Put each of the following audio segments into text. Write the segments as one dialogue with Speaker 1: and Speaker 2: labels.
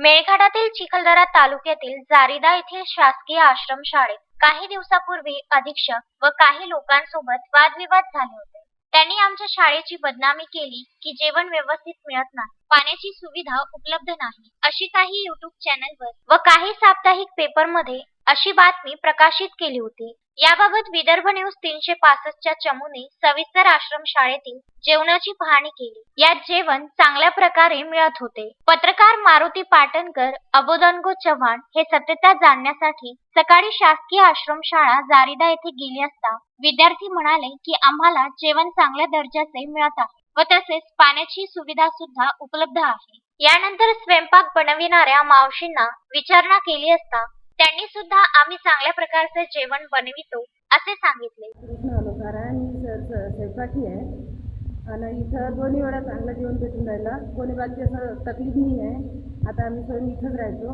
Speaker 1: मेळघाटातील चिखलदरा तालुक्यातील जारीदा येथील शासकीय आश्रमशाळेत काही दिवसापूर्वी अधीक्षक व काही लोकांसोबत वादविवाद झाले होते. त्यांनी आमच्या शाळेची बदनामी केली की जेवण व्यवस्थित मिळत नाही पाण्याची सुविधा उपलब्ध नाही अशी काही युट्यूब चॅनलवर व काही साप्ताहिक पेपरमध्ये अशी बातमी प्रकाशित केली होती. याबाबत विदर्भ न्यूज तीनशे पासष्टच्या चमूने सविस्तर आश्रम शाळेतील जेवणाची पाहणी केली. यात जेवण चांगल्या प्रकारे मिळत होते. पत्रकार मारुती पाटणकर अबोदनगो चव्हाण हे सत्यता जाणण्यासाठी सकाळी शासकीय आश्रमशाळा जारिदा येथे गेले असता विद्यार्थी म्हणाले की आम्हाला जेवण चांगल्या दर्जाचे मिळत आहे व तसेच पाण्याची सुविधा सुद्धा उपलब्ध आहे. यानंतर स्वयंपाक बनविणाऱ्या मावशींना विचारणा केली असता त्यांनी सुद्धा आम्ही चांगल्या प्रकारचे जेवण बनवितो असे सांगितले.
Speaker 2: कृष्ण अलंकार आहे मी स- स्वयंपाकी आहे. आणि इथं दोन्ही वेळा चांगलं जेवण भेटून राहिलं. कोणी बाकी असं तकलीफ नाही आहे. आता आम्ही स्वयं इथंच राहतो.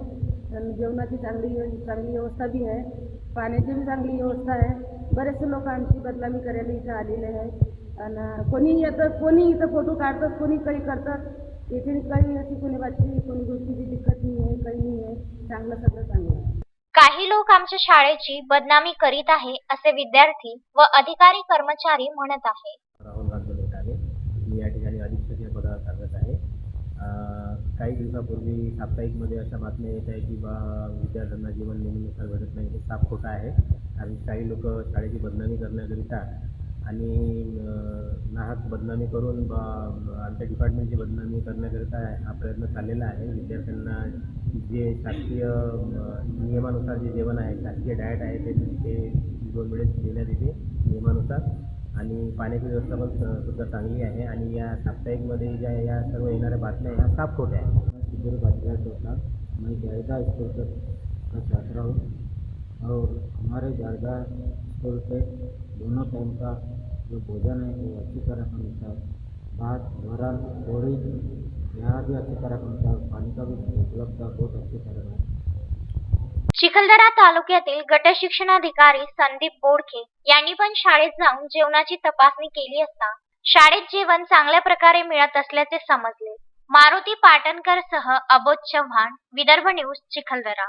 Speaker 2: आणि जेवणाची चांगली चांगली व्यवस्था बी आहे. पाण्याची बी चांगली व्यवस्था आहे. बरेचसे लोक आमची बदनामी करायला इथं आलेले आहेत. आणि कोणी येतं कोणी इथं फोटो काढतात कोणी काही करतात इथे काही अशी कोणी बाकी कोणी गोष्टीची दिक्कत नाही आहे काही नाही आहे. चांगलं सगळं चांगलं आहे.
Speaker 1: काही लोक आमच्या शाळेची बदनामी करीत आहे असे विद्यार्थी व अधिकारी कर्मचारी म्हणत आहे.
Speaker 3: राहुल गांधी आहे. मी या ठिकाणी अधीक्षक या पदावर कार्यरत आहे. काही दिवसापूर्वी साप्ताहिकमध्ये अशा बातम्या येत आहे की बा विद्यार्थ्यांना जीवन नेहमीनुसार भेटत नाही हे साफ खोटं आहे. कारण काही लोक शाळेची बदनामी करण्याकरिता आणि नाहक बदनामी करून आमच्या डिपार्टमेंटची बदनामी करण्याकरिता हा प्रयत्न चाललेला आहे. विद्यार्थ्यांना जे शासकीय नियमानुसार जे जेवण आहे शासकीय डाएट आहे ते ते दोन वेळेस देण्यात येते नियमानुसार. आणि पाण्याची व्यवस्था पण सुद्धा चांगली आहे. आणि या साप्ताहिकमध्ये ज्या या सर्व येणाऱ्या बातम्या ह्या साफ खोट्या आहेत.
Speaker 4: बातम्या बच्चा होता मैं जायदा स्कूल का का छात्र हूँ और हमारे जायदा स्कूल पे दोनों टाइम का जो भोजन है वो अच्छी तरह का मिलता है भात वरण पूड़ी यहाँ भी अच्छी तरह का मिलता है पानी का भी उपलब्ध बहुत अच्छी तरह का है
Speaker 1: चिखलदरा तालुक्यातील गट शिक्षणाधिकारी संदीप बोडखे यांनी पण शाळेत जाऊन जेवणाची तपासणी केली असता शाळेत जेवण चांगल्या प्रकारे मिळत असल्याचे समजले. मारुती पाटणकर सह अबोध चव्हाण विदर्भ न्यूज चिखलदरा.